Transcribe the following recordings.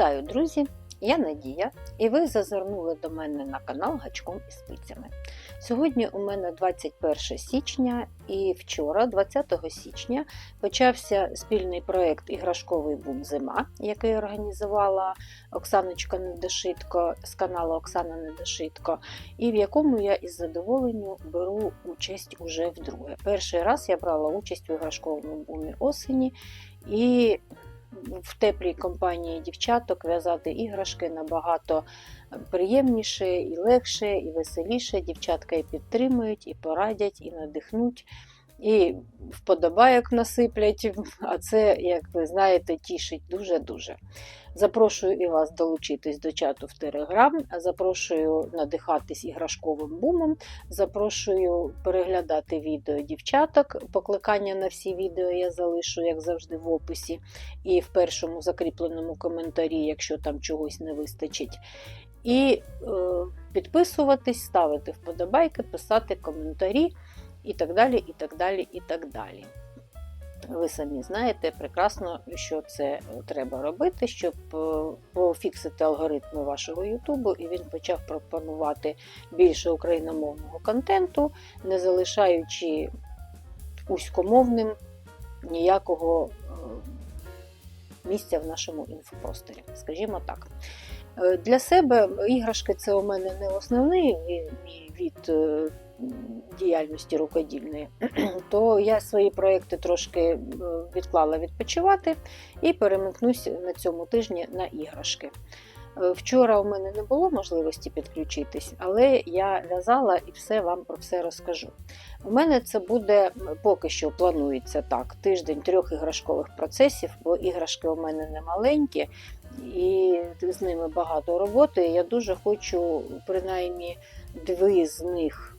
Вітаю, друзі! Я Надія, і ви зазирнули до мене на канал Гачком і спицями. Сьогодні у мене 21 січня, і вчора, 20 січня, почався спільний проєкт Іграшковий бум Зима, який організувала Оксаночка Недошитко з каналу Оксана Недошитко, і в якому я із задоволенням беру участь уже вдруге. Перший раз я брала участь у іграшковому бумі осені. І в теплій компанії дівчаток в'язати іграшки набагато приємніше і легше, і веселіше. Дівчатка і підтримують, і порадять, і надихнуть, і вподобайок насиплять. А це, як ви знаєте, тішить дуже-дуже. Запрошую і вас долучитись до чату в Телеграм, запрошую надихатись іграшковим бумом, запрошую переглядати відео дівчаток. Покликання на всі відео я залишу, як завжди, в описі і в першому закріпленому коментарі, якщо там чогось не вистачить. І е, підписуватись, ставити вподобайки, писати коментарі і так далі. і так далі, і так далі. Ви самі знаєте прекрасно, що це треба робити, щоб пофіксити алгоритми вашого Ютубу, і він почав пропонувати більше україномовного контенту, не залишаючи узькомовним ніякого місця в нашому інфопросторі. Скажімо так. Для себе іграшки це у мене не основний від діяльності рукодільної, то я свої проекти трошки відклала відпочивати і перемикнусь на цьому тижні на іграшки. Вчора у мене не було можливості підключитись, але я в'язала і все вам про все розкажу. У мене це буде поки що планується так: тиждень трьох іграшкових процесів, бо іграшки у мене не маленькі, і з ними багато роботи. Я дуже хочу принаймні дві з них.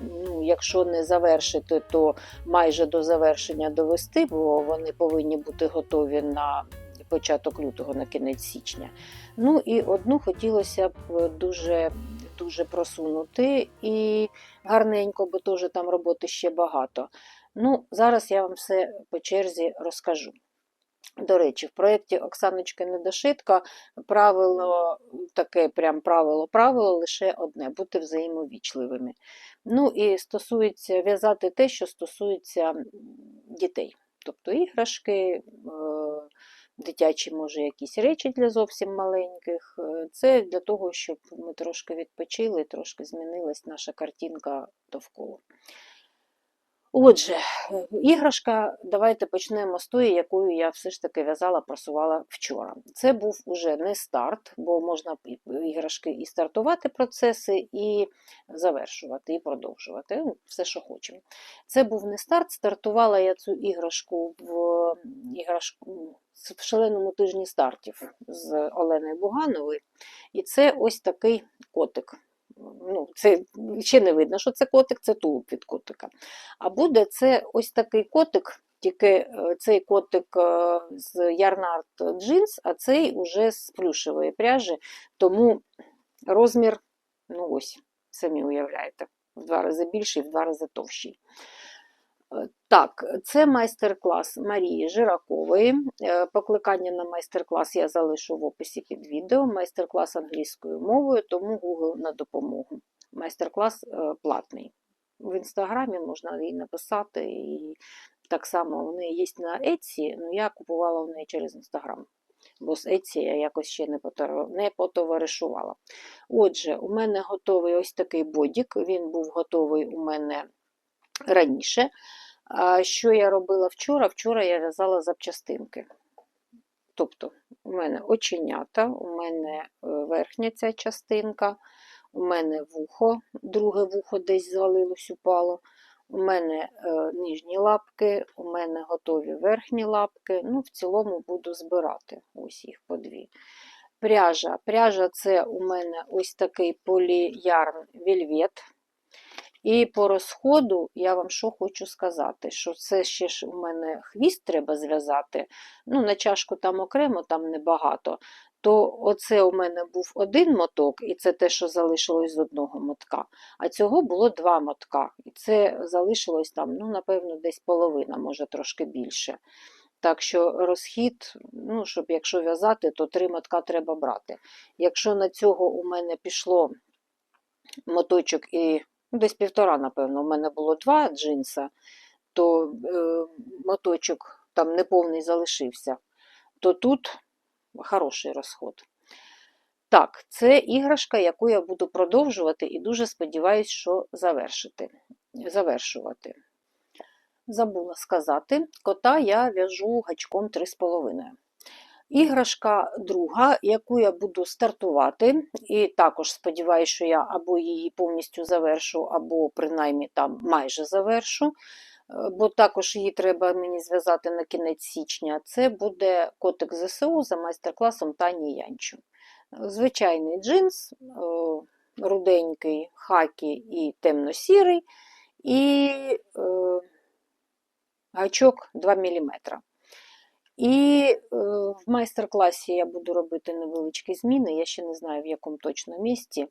Ну, Якщо не завершити, то майже до завершення довести, бо вони повинні бути готові на початок лютого, на кінець січня. Ну і одну хотілося б дуже дуже просунути і гарненько, бо теж там роботи ще багато. Ну, Зараз я вам все по черзі розкажу. До речі, в проєкті Оксаночки Недошитка правило, таке прям правило-правило лише одне бути взаємовічливими. Ну і стосується в'язати те, що стосується дітей. Тобто іграшки, дитячі, може, якісь речі для зовсім маленьких. Це для того, щоб ми трошки відпочили, трошки змінилась наша картинка довкола. Отже, іграшка, давайте почнемо з тої, якою я все ж таки в'язала, просувала вчора. Це був уже не старт, бо можна іграшки і стартувати процеси, і завершувати, і продовжувати. Ну, все, що хочемо. Це був не старт. Стартувала я цю іграшку в іграшку в шаленому тижні стартів з Оленою Бугановою. І це ось такий котик ну, це ще не видно, що це котик, це тулуб від котика. А буде це ось такий котик, тільки е, цей котик е, з Ярнард джинс, а цей уже з плюшевої пряжі, тому розмір, ну ось, самі уявляєте, в два рази більший, в два рази товщий. Е, так, це майстер-клас Марії Жиракової. Покликання на майстер-клас я залишу в описі під відео. Майстер-клас англійською мовою, тому Google на допомогу. Майстер-клас платний. В інстаграмі можна її написати, і так само неї є на Etsy, але я купувала в неї через інстаграм. Бо з Etsy я якось ще не потоваришувала. Отже, у мене готовий ось такий бодік. Він був готовий у мене раніше. А Що я робила вчора? Вчора я в'язала запчастинки. Тобто, у мене оченята, у мене е, верхня ця частинка, у мене вухо, друге вухо десь звалилось, упало. У мене е, нижні лапки, у мене готові верхні лапки. Ну, В цілому буду збирати ось їх по дві. Пряжа. Пряжа це у мене ось такий поліярн вельвет. І по розходу я вам що хочу сказати, що це ще ж у мене хвіст треба зв'язати. Ну, на чашку там окремо, там небагато. То оце у мене був один моток, і це те, що залишилось з одного мотка. А цього було два мотка. І це залишилось там, ну, напевно, десь половина, може трошки більше. Так що розхід, ну, щоб якщо в'язати, то три мотка треба брати. Якщо на цього у мене пішло моточок і ну, десь півтора, напевно, у мене було два джинса, то е, моточок там неповний залишився, то тут хороший розход. Так, це іграшка, яку я буду продовжувати і дуже сподіваюся, що завершити. завершувати. Забула сказати, кота я в'яжу гачком 3,5. Іграшка друга, яку я буду стартувати, і також сподіваюся, що я або її повністю завершу, або принаймні там майже завершу, е, бо також її треба мені зв'язати на кінець січня. Це буде котик ЗСУ за майстер-класом Тані Янчу. Звичайний джинс, е, руденький, хакі і темно-сірий, і е, гачок 2 мм. І е, в майстер-класі я буду робити невеличкі зміни, я ще не знаю в якому точно місці, е,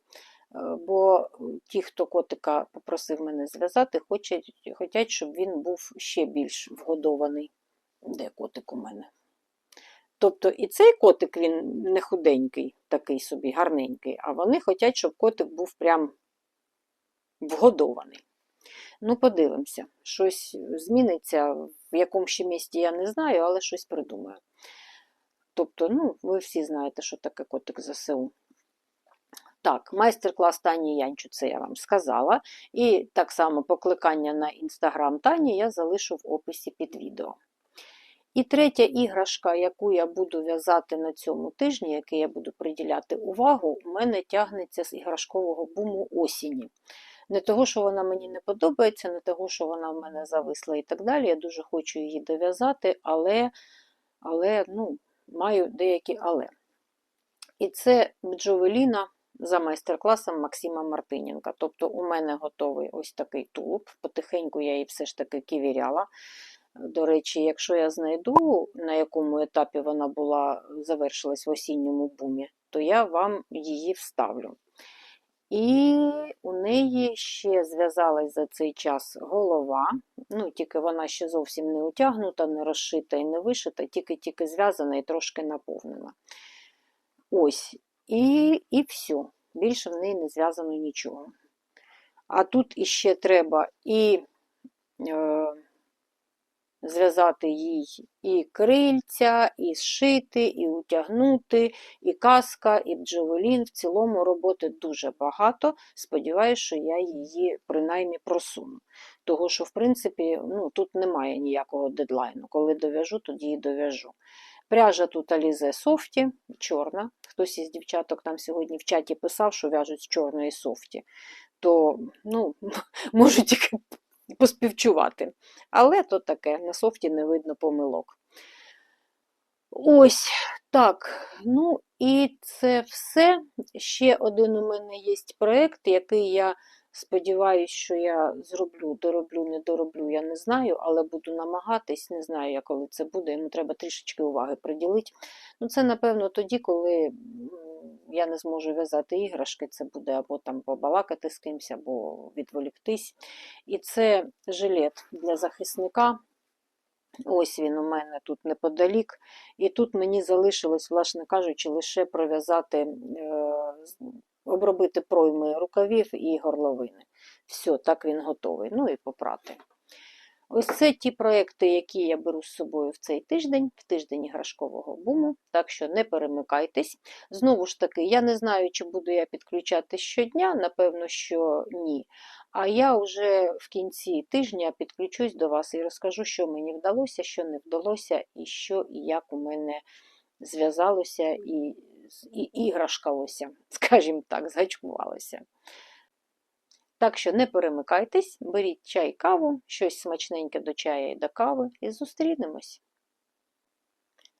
бо ті, хто котика попросив мене зв'язати, хочуть, хочуть, щоб він був ще більш вгодований. Де котик у мене? Тобто і цей котик він не худенький, такий собі гарненький, а вони хочуть, щоб котик був прям вгодований. Ну, подивимося, щось зміниться, в якому ще місті я не знаю, але щось придумаю. Тобто, ну, ви всі знаєте, що таке котик ЗСУ. Так, майстер-клас Тані Янчу, це я вам сказала. І так само покликання на інстаграм Тані я залишу в описі під відео. І третя іграшка, яку я буду в'язати на цьому тижні, який я буду приділяти увагу, у мене тягнеться з іграшкового буму осені. Не того, що вона мені не подобається, не того, що вона в мене зависла і так далі. Я дуже хочу її дов'язати, але але ну, маю деякі але. І це бджовеліна за майстер-класом Максима Мартиненка. Тобто у мене готовий ось такий тулуб. Потихеньку я її все ж таки ківіряла. До речі, якщо я знайду, на якому етапі вона була, завершилась в осінньому бумі, то я вам її вставлю. І у неї ще зв'язалась за цей час голова, ну, тільки вона ще зовсім не утягнута, не розшита і не вишита, тільки-тільки зв'язана і трошки наповнена. Ось, і і все. Більше в неї не зв'язано нічого. А тут іще треба і. Е, зв'язати їй і крильця, і зшити, і утягнути, і каска, і бджовелін. В цілому роботи дуже багато. Сподіваюся, що я її принаймні просуну. Того, що, в принципі, ну, тут немає ніякого дедлайну. Коли дов'яжу, тоді і дов'яжу. Пряжа тут Alize Софті, чорна. Хтось із дівчаток там сьогодні в чаті писав, що в'яжуть з чорної софті. То ну, можу тільки поспівчувати. Але то таке, на софті не видно помилок. Ось так. Ну і це все. Ще один у мене є проєкт, який я сподіваюся, що я зроблю, дороблю, не дороблю, я не знаю, але буду намагатись, не знаю, я коли це буде, йому треба трішечки уваги приділити. Ну, Це, напевно, тоді, коли я не зможу в'язати іграшки, це буде або там побалакати з кимось, або відволіктись. І це жилет для захисника. Ось він у мене тут неподалік. І тут мені залишилось, власне кажучи, лише пров'язати, е, обробити пройми рукавів і горловини. Все, так він готовий. Ну і попрати. Ось це ті проекти, які я беру з собою в цей тиждень, в тиждень іграшкового буму, так що не перемикайтесь. Знову ж таки, я не знаю, чи буду я підключати щодня, напевно, що ні. А я вже в кінці тижня підключусь до вас і розкажу, що мені вдалося, що не вдалося, і що і як у мене зв'язалося і, іграшкалося, скажімо так, згачкувалося. Так що не перемикайтесь, беріть чай, каву, щось смачненьке до чая і до кави, і зустрінемось.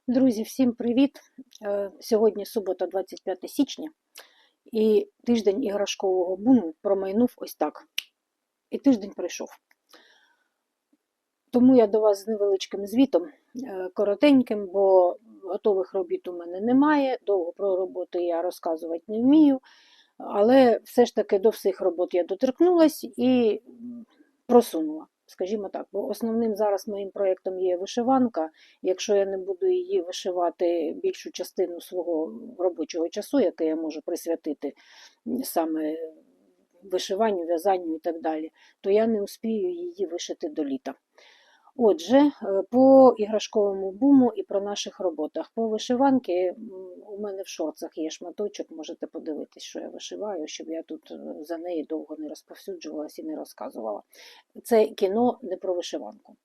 Друзі, всім привіт! Е, сьогодні субота, 25 січня, і тиждень іграшкового буму промайнув ось так. І тиждень прийшов. Тому я до вас з невеличким звітом, коротеньким, бо готових робіт у мене немає. Довго про роботи я розказувати не вмію. Але все ж таки до всіх робот я доторкнулась і просунула. скажімо так, бо основним зараз моїм проєктом є вишиванка. Якщо я не буду її вишивати більшу частину свого робочого часу, який я можу присвятити саме вишиванню, в'язанню і так далі, то я не успію її вишити до літа. Отже, е, по іграшковому буму і про наших роботах. По вишиванки у мене в шорцах є шматочок, можете подивитись, що я вишиваю, щоб я тут е, за неї довго не розповсюджувалася і не розказувала. Це кіно не про вишиванку.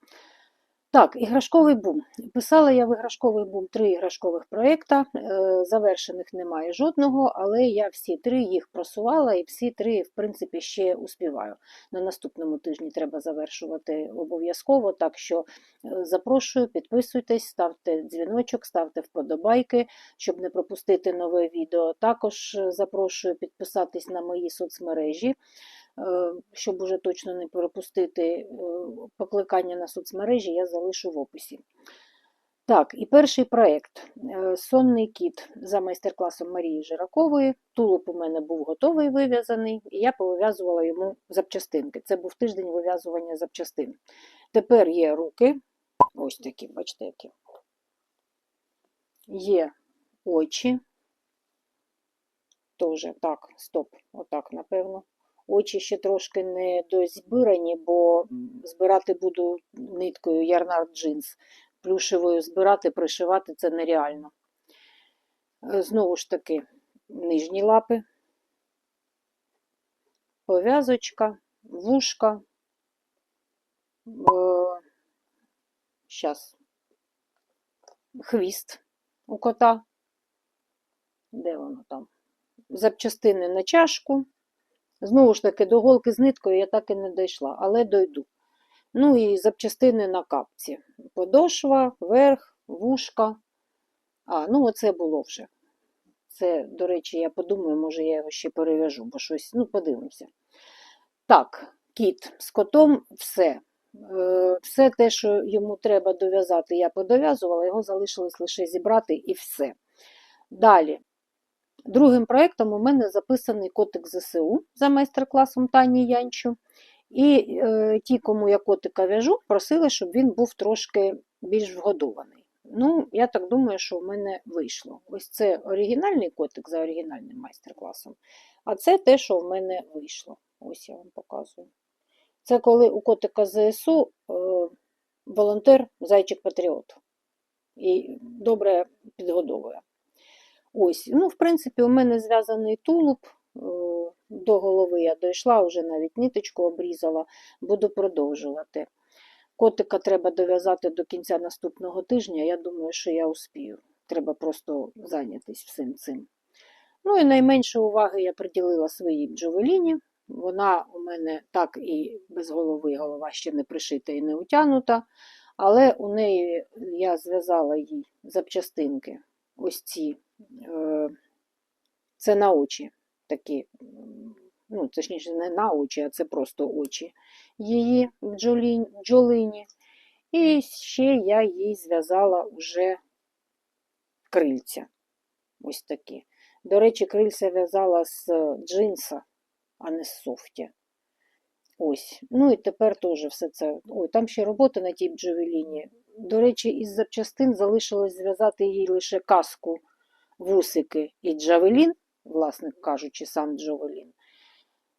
Так, іграшковий бум. Писала я в іграшковий бум три іграшкових проєкта. Е, Завершених немає жодного, але я всі три їх просувала і всі три, в принципі, ще успіваю. На наступному тижні треба завершувати обов'язково. Так що е, запрошую, підписуйтесь, ставте дзвіночок, ставте вподобайки, щоб не пропустити нове відео. Також е, запрошую підписатись на мої соцмережі. Е, Щоб уже точно не пропустити е, покликання на соцмережі, я залишу в описі. Так, і перший проєкт е, Сонний кіт за майстер-класом Марії Жиракової. Тулуб у мене був готовий вив'язаний, і я пов'язувала йому запчастинки. Це був тиждень вив'язування запчастин. Тепер є руки, ось такі, бачите, які. Є очі. Тоже так, стоп, отак, напевно. Очі ще трошки не дозбирані, бо збирати буду ниткою ярнард джинс. Плюшевою збирати, пришивати це нереально. Е, Знову ж таки, нижні лапи, пов'язочка, вушка. Зараз. Хвіст у кота. Де воно там? Запчастини на чашку. Знову ж таки, до голки з ниткою я так і не дійшла, але дойду. Ну і запчастини на капці. Подошва, верх, вушка. А, ну оце було вже. Це, до речі, я подумаю, може я його ще перев'яжу, бо щось, ну, подивимося. Так, кіт з котом все. Е, Все те, що йому треба дов'язати, я подов'язувала, його залишилось лише зібрати і все. Далі. Другим проєктом у мене записаний котик ЗСУ за майстер-класом Тані Янчу. І е, ті, кому я котика в'яжу, просили, щоб він був трошки більш вгодований. Ну, я так думаю, що в мене вийшло. Ось це оригінальний котик за оригінальним майстер-класом. А це те, що в мене вийшло. Ось я вам показую. Це коли у котика ЗСУ е, волонтер зайчик-патріот. І добре підгодовує. Ось, ну, в принципі, у мене зв'язаний тулуб. е, До голови я дійшла, вже навіть ниточку обрізала, буду продовжувати. Котика треба дов'язати до кінця наступного тижня. Я думаю, що я успію. Треба просто зайнятися всім цим. Ну і найменше уваги я приділила своїй бджовеліні. Вона у мене так і без голови, голова ще не пришита і не утягнута. Але у неї я зв'язала їй запчастинки. Ось ці. Е, Це на очі такі. Ну, точніше, не на очі, а це просто очі її бджолині. І ще я їй зв'язала уже крильця. Ось такі. До речі, крильця в'язала з джинса, а не з софті. Ось. Ну і тепер теж все це. Ой, там ще робота на тій бджовеліні. До речі, із запчастин залишилось зв'язати їй лише каску, вусики і джавелін, власне кажучи, сам джавелін.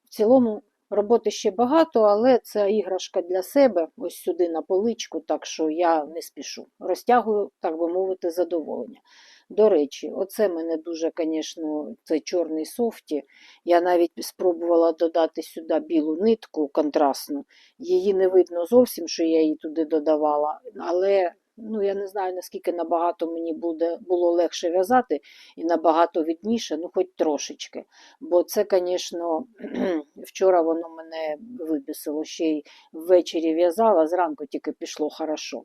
В цілому роботи ще багато, але це іграшка для себе, ось сюди на поличку, так що я не спішу. Розтягую, так би мовити, задоволення. До речі, оце мене дуже, звісно, це чорний софті. Я навіть спробувала додати сюди білу нитку контрастну. Її не видно зовсім, що я її туди додавала, але ну, я не знаю, наскільки набагато мені буде, було легше в'язати і набагато відніше, ну хоч трошечки. Бо це, звісно, вчора воно мене вибісило, ще й ввечері в'язала, зранку тільки пішло хорошо.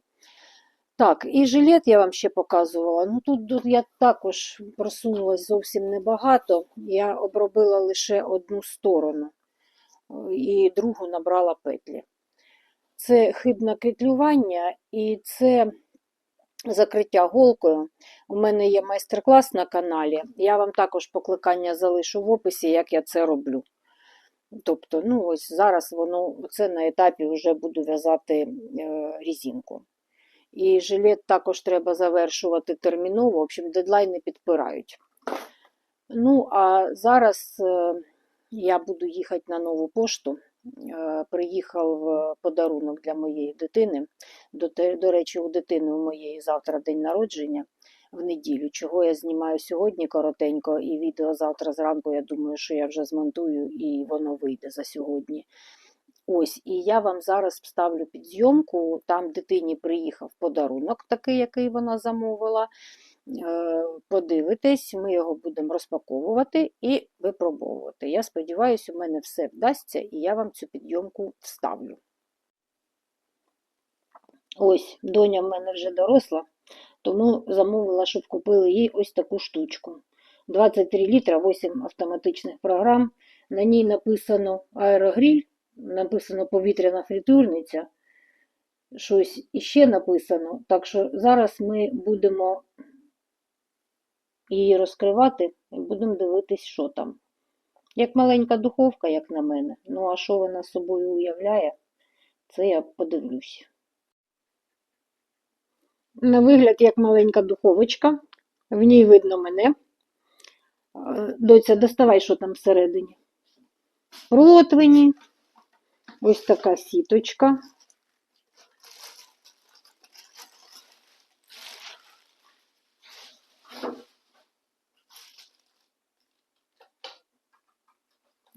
Так, і жилет я вам ще показувала. Ну тут, тут я також просунулась зовсім небагато. Я обробила лише одну сторону е, і другу набрала петлі. Це хибне кетлювання і це закриття голкою. У мене є майстер-клас на каналі. Я вам також покликання залишу в описі, як я це роблю. Тобто, ну ось зараз воно це на етапі вже буду в'язати е, різинку. І жилет також треба завершувати терміново, в общем, дедлайни підпирають. Ну, а зараз е, я буду їхати на нову пошту. Е, Приїхав е, подарунок для моєї дитини. До, до речі, у дитини у моєї завтра день народження в неділю, чого я знімаю сьогодні коротенько, і відео завтра зранку, я думаю, що я вже змонтую і воно вийде за сьогодні. Ось, і я вам зараз вставлю під зйомку. Там дитині приїхав подарунок, такий, який вона замовила. Е, Подивитесь, ми його будемо розпаковувати і випробовувати. Я сподіваюся, у мене все вдасться, і я вам цю підйомку вставлю. Ось, доня в мене вже доросла, тому замовила, щоб купили їй ось таку штучку. 23 літра, 8 автоматичних програм. На ній написано аерогріль, написано повітряна фритюрниця, щось іще написано. Так що зараз ми будемо її розкривати і будемо дивитись, що там. Як маленька духовка, як на мене. Ну, а що вона собою уявляє, це я подивлюсь. На вигляд, як маленька духовочка. В ній видно мене. Доця, доставай, що там всередині. Противені. Ось така сіточка.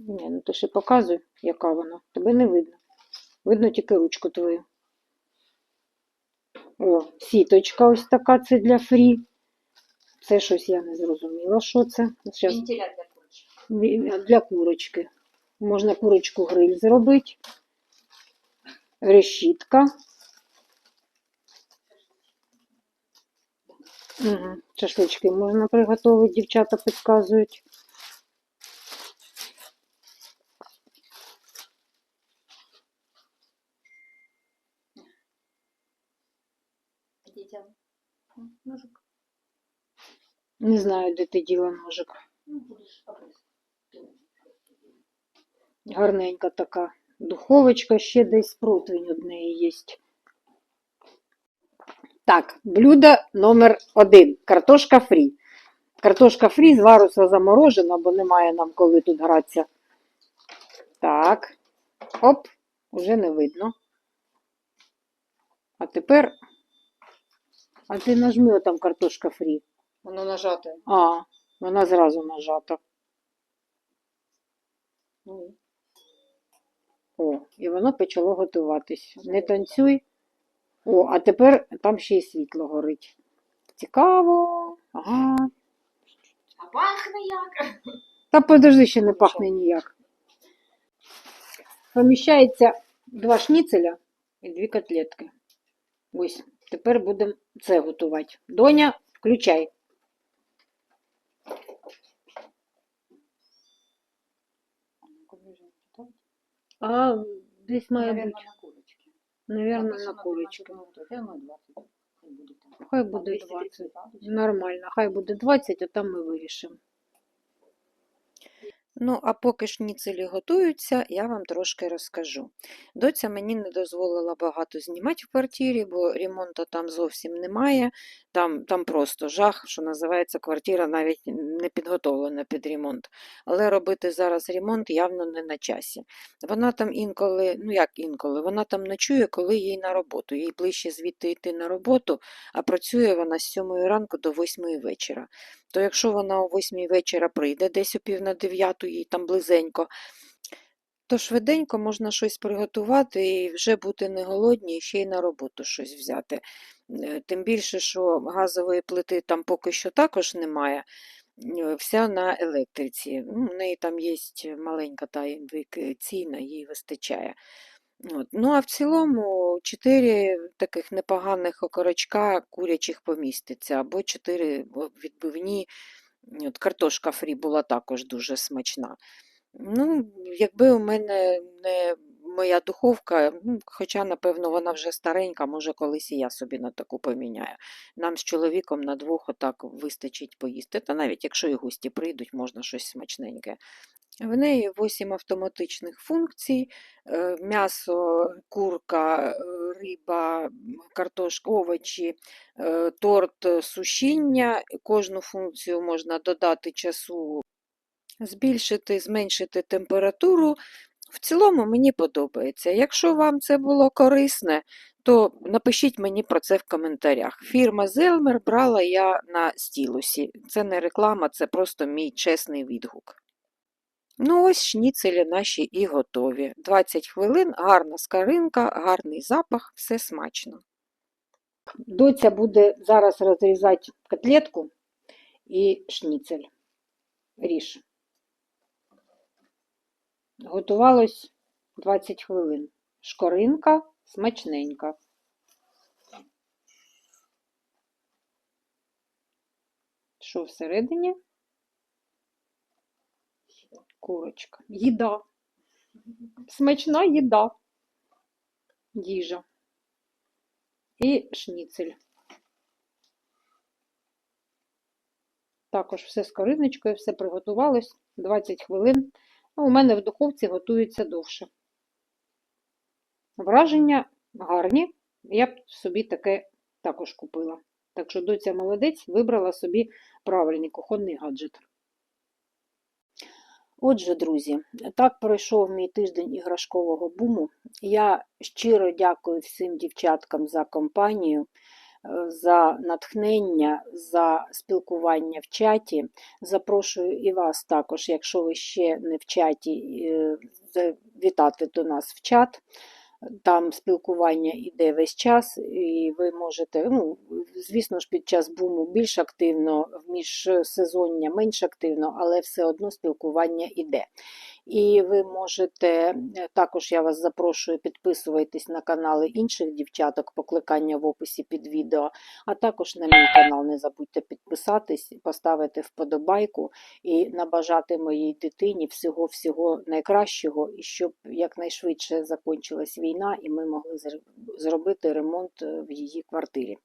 Ні, ну ти ще показуй, яка вона. Тебе не видно. Видно тільки ручку твою. О, сіточка ось така, це для фрі. Це щось я не зрозуміла, що це. Щас Вентиляр для курочки. Для курочки. Можна курочку гриль зробити. Решітка. Угу. Шашлички можна приготувати, дівчата підказують. Не знаю, де ти діла ножик. Гарненька така духовочка, ще десь противень од неї є. Так, блюдо номер один. Картошка фрі. Картошка фрі з варуса заморожена, бо немає нам коли тут гратися. Так. Оп, уже не видно. А тепер. А ти нажми там картошка фрі. Воно нажате. А, вона зразу нажата. Ну, О, і воно почало готуватись. Не танцюй. О, а тепер там ще й світло горить. Цікаво. Ага. А пахне як? Та подожди, ще не пахне ніяк. Поміщається два шніцеля і дві котлетки. Ось, тепер будемо це готувати. Доня, включай. А десь має Наверно, бути. на курочки. Навірно, на курочки. я думаю, 20. Хай буде. Хай буде 20. Нормально, хай буде 20, а там ми вирішимо. Ну, а поки шніцелі готуються, я вам трошки розкажу. Доця мені не дозволила багато знімати в квартирі, бо ремонту там зовсім немає. Там, там просто жах, що називається, квартира навіть не підготовлена під ремонт. Але робити зараз ремонт явно не на часі. Вона там інколи, ну як інколи, вона там ночує, коли їй на роботу. Їй ближче звідти йти на роботу, а працює вона з 7 ранку до 8 вечора. То якщо вона о 8 вечора прийде, десь о пів на 9, їй там близенько, то швиденько можна щось приготувати і вже бути не голодні, і ще й на роботу щось взяти. Е, Тим більше, що газової плити там поки що також немає, е, вся на електриці. Ну, в неї там є маленька та індикаційна, їй вистачає. От. Ну, а в цілому чотири таких непоганих окорочка курячих поміститься, або чотири відбивні. От картошка фрі була також дуже смачна. Ну, якби у мене не моя духовка, хоча, напевно, вона вже старенька, може, колись і я собі на таку поміняю. Нам з чоловіком на двох отак вистачить поїсти. Та навіть якщо і гості прийдуть, можна щось смачненьке В неї 8 автоматичних функцій: е, м'ясо, курка, е, риба, картошка, овочі, е, торт, сушіння. Кожну функцію можна додати часу, збільшити, зменшити температуру. В цілому мені подобається. Якщо вам це було корисне, то напишіть мені про це в коментарях. Фірма Зелмер брала я на стілусі. Це не реклама, це просто мій чесний відгук. Ну, ось шніцелі наші і готові. 20 хвилин, гарна скаринка, гарний запах, все смачно. Доця буде зараз розрізати котлетку і шніцель. Ріж. Готувалось 20 хвилин. Шкоринка смачненька. Що всередині? Курочка. Їда. Смачна їда. Їжа. І шніцель. Також все з кориночкою, все приготувалось 20 хвилин. Ну, у мене в духовці готується довше. Враження гарні. Я б собі таке також купила. Так що доця молодець вибрала собі правильний кухонний гаджет. Отже, друзі, так пройшов мій тиждень іграшкового буму. Я щиро дякую всім дівчаткам за компанію, за натхнення, за спілкування в чаті. Запрошую і вас також, якщо ви ще не в чаті, вітати завітати до нас в чат. Там спілкування йде весь час, і ви можете, ну, звісно ж, під час буму більш активно, в міжсезоння менш активно, але все одно спілкування йде. І ви можете, е, також я вас запрошую, підписуватись на канали інших дівчаток, покликання в описі під відео, а також на мій канал не забудьте підписатись, поставити вподобайку і набажати моїй дитині всього-всього найкращого, і щоб якнайшвидше закінчилась війна, і ми могли зробити ремонт е, в її квартирі.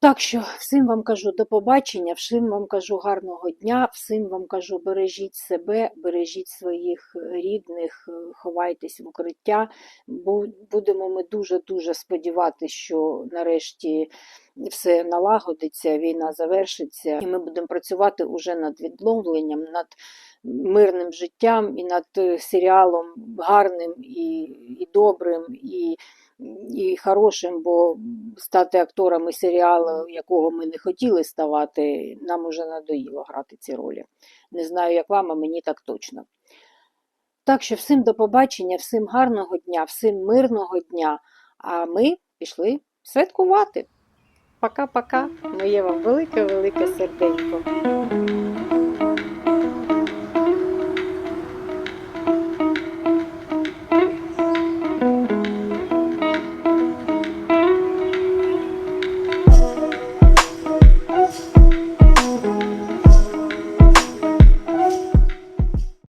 Так що всім вам кажу до побачення, всім вам кажу гарного дня, всім вам кажу бережіть себе, бережіть своїх рідних, е, ховайтесь в укриття. Будемо ми дуже-дуже сподіватися, що нарешті все налагодиться, війна завершиться, і ми будемо працювати уже над відновленням, над мирним життям і над е, серіалом гарним і, і добрим, і, і хорошим, бо стати акторами серіалу, якого ми не хотіли ставати, нам уже надоїло грати ці ролі. Не знаю, як вам, а мені так точно. Так що всім до побачення, всім гарного дня, всім мирного дня. А ми пішли святкувати. Пока-пока. Моє вам велике-велике серденько.